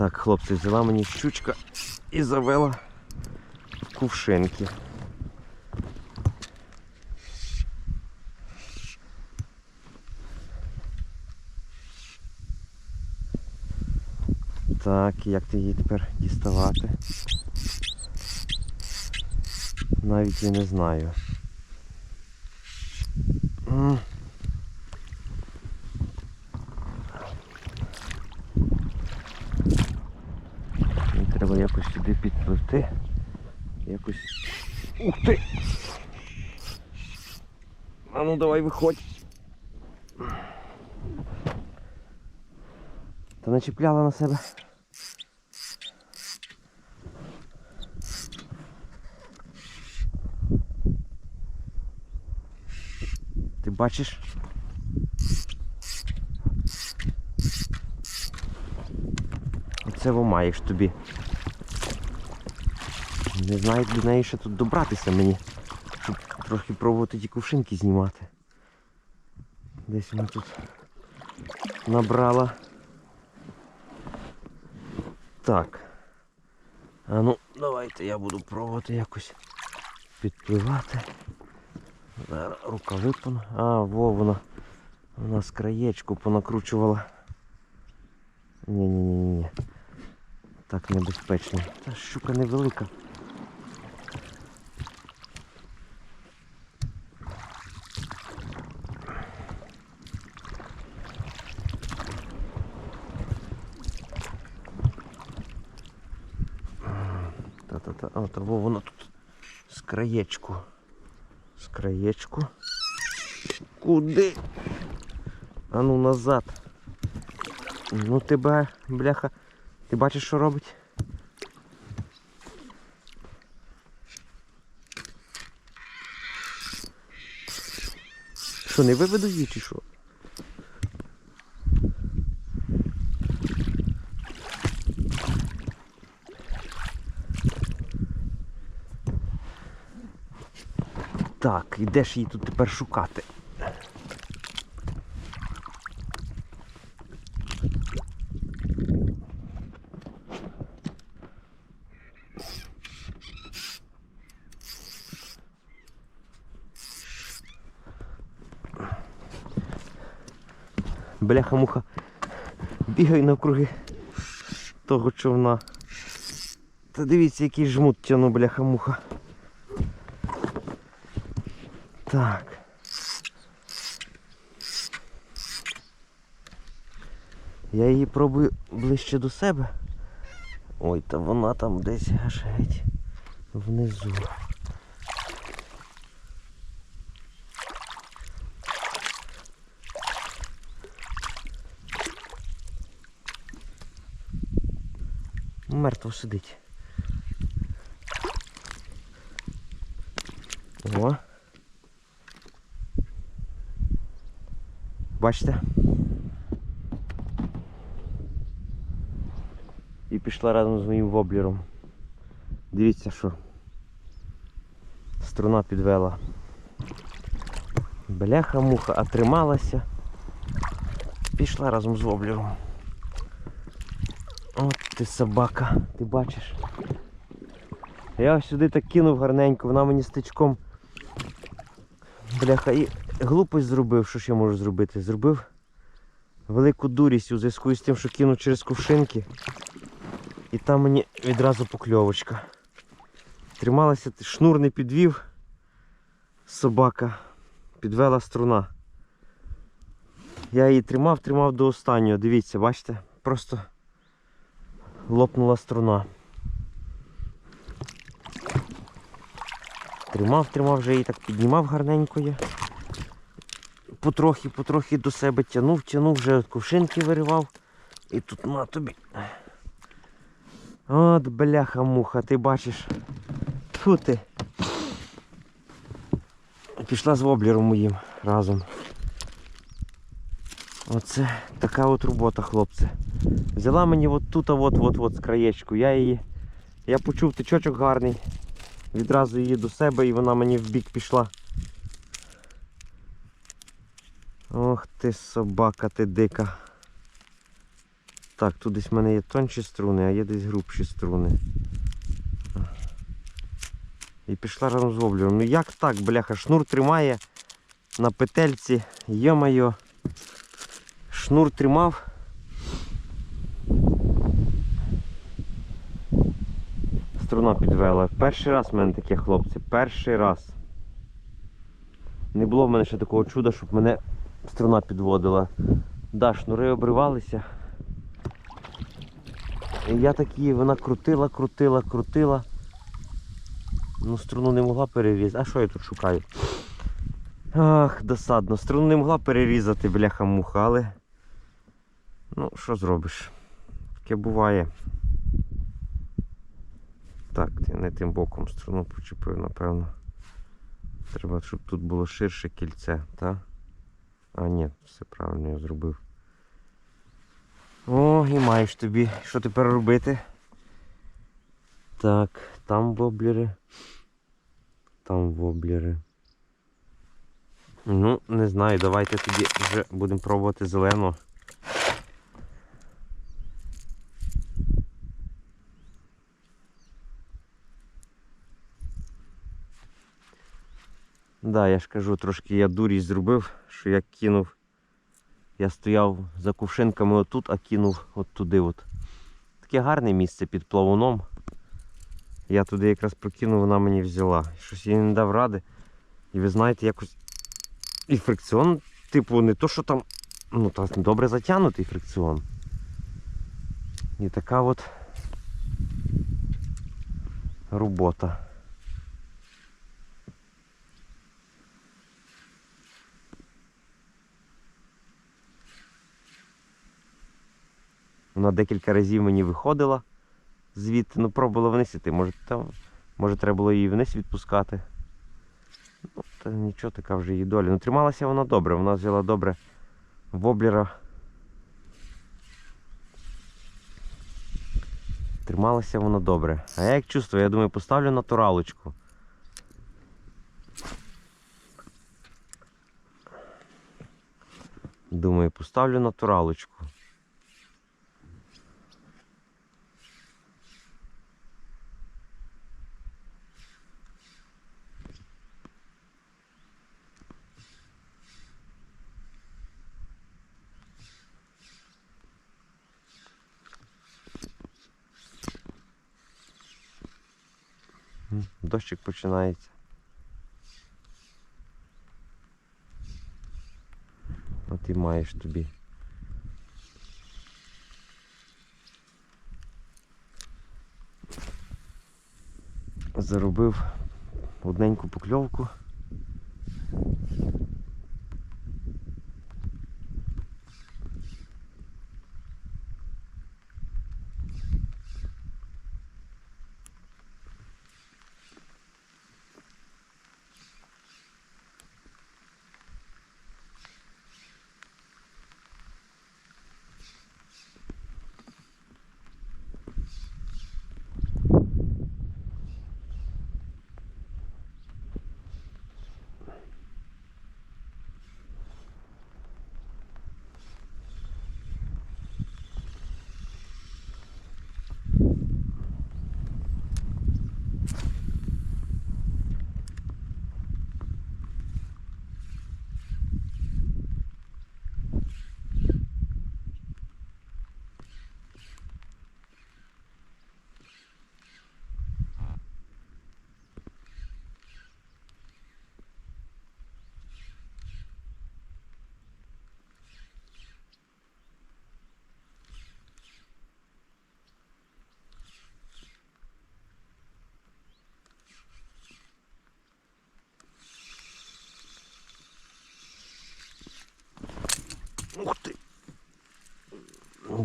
Так, хлопці, взяла мені щучка і завела кувшинки. Так, як ти її тепер діставати? Навіть і не знаю. М. Мені треба якось сюди підпливти. Якось. Ух ти! А ну давай виходь. Та начіпляла на себе. Ти бачиш? Оце во маєш тобі. Не знаю, до неї ще тут добратися мені, трохи пробувати ті кувшинки знімати. Десь вона тут набрала. Так. А ну, давайте я буду пробувати якось підпливати. Зараз рука випала. А, во вона. Вона з краєчку понакручувала. Ні-ні-ні. Так небезпечно. Та щука невелика. Та-та-та. А, та во вона тут з краєчку. З краєчку. Куди? А ну назад. Ну тебе, бляха. Ти бачиш, що робить? Що, не виведу її чи що? Так, і де ж її тут тепер шукати? Бляха-муха. Бігаю навкруги того човна. Та дивіться, який жмут тяну, бляха-муха. Так. Я її пробую ближче до себе. Ой, та вона там десь аж геть внизу. Мертво сидить. О. Бачите? І пішла разом з моїм воблером. Дивіться, що струна підвела. Бляха-муха, трималася. Пішла разом з воблером. От ти собака, ти бачиш. Я сюди так кинув гарненько, вона мені стичком. Бляха, і глупость зробив, що я можу зробити? Зробив велику дурість у зв'язку з тим, що кинув через кувшинки. І там мені відразу покльовочка. Трималася, шнур не підвів. Собака. Підвела струна. Я її тримав, тримав до останнього. Дивіться, бачите? Просто лопнула струна. Тримав, тримав, вже її так піднімав гарненько я. Потрохи, потрохи до себе тянув, тянув, вже кувшинки виривав. І тут на тобі. От бляха-муха, ти бачиш. Тьфу ти. Пішла з воблером моїм разом. Оце така от робота, хлопці. Взяла мені от тут, от, от, от, з краєчку. Я її. Я почув тичочок гарний. Відразу її до себе і вона мені в бік пішла. Ох ти собака, ти дика. Так, тут десь в мене є тонші струни, а є десь грубші струни. І пішла разом з воблером. Ну як так, бляха, шнур тримає на петельці. Йо-моє. Шнур тримав. Струна підвела. Перший раз в мене таке, хлопці. Перший раз. Не було в мене ще такого чуда, щоб мене струна підводила. Да, шнури обривалися. І я такі, вона крутила, крутила, крутила. Ну, струну не могла перерізати. А що я тут шукаю? Ах, досадно. Струну не могла перерізати, бляха-муха, але. Ну, що зробиш? Таке буває. Так, ти не тим боком струну почепив, напевно. Треба, щоб тут було ширше кільце, так? А, ні, все правильно я зробив. О, і маєш тобі. Що тепер робити? Так, там воблери. Там воблери. Ну, не знаю, давайте тоді вже будемо пробувати зелену. Да, я ж кажу, трошки я дурість зробив, що я кинув. Я стояв за кувшинками отут, а кинув от туди. От. Таке гарне місце під плавуном. Я туди якраз прокинув, вона мені взяла. Щось їй не дав ради. І ви знаєте, якось і фрикціон, типу, не то, що там ну, та добре затягнутий фрикціон. І така от робота. Вона декілька разів мені виходила звідти, ну пробувала вниз іти. Може, там, може треба було її вниз відпускати. Ну, та нічого, така вже її доля. Ну трималася вона добре, вона взяла добре воблера. Трималася вона добре. А я як чувствую, я думаю, поставлю натуралочку. Думаю, поставлю натуралочку. Дощик починається. От і маєш тобі. Заробив одненьку покльовку.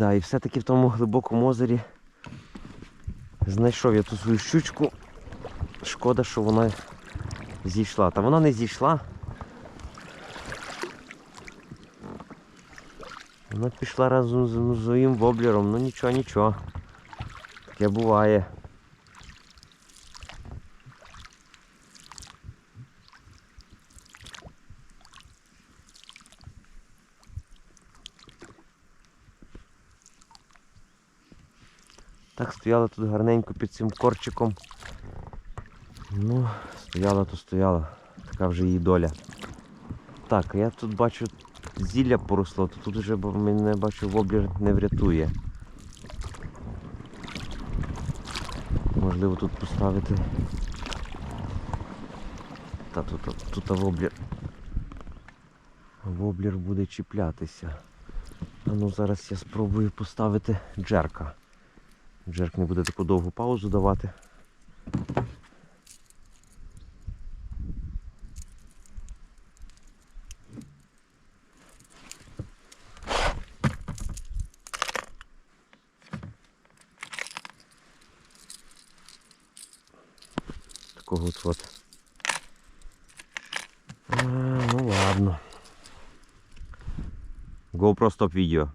Да, і все-таки в тому глибокому озері знайшов я ту свою щучку. Шкода, що вона зійшла. Та вона не зійшла. Вона пішла разом з своїм воблером. Ну нічого, нічого. Таке буває. Так стояла тут гарненько під цим корчиком. Ну, стояла то стояла. Така вже її доля. Так, я тут бачу зілля поросло, то тут вже мене бачу воблер не врятує. Можливо тут поставити. Та тут, тут воблер. Воблер буде чіплятися. А ну зараз я спробую поставити джерка. Джерк не буде таку довгу паузу давати. Такого от от. А, ну ладно. GoPro стоп відео.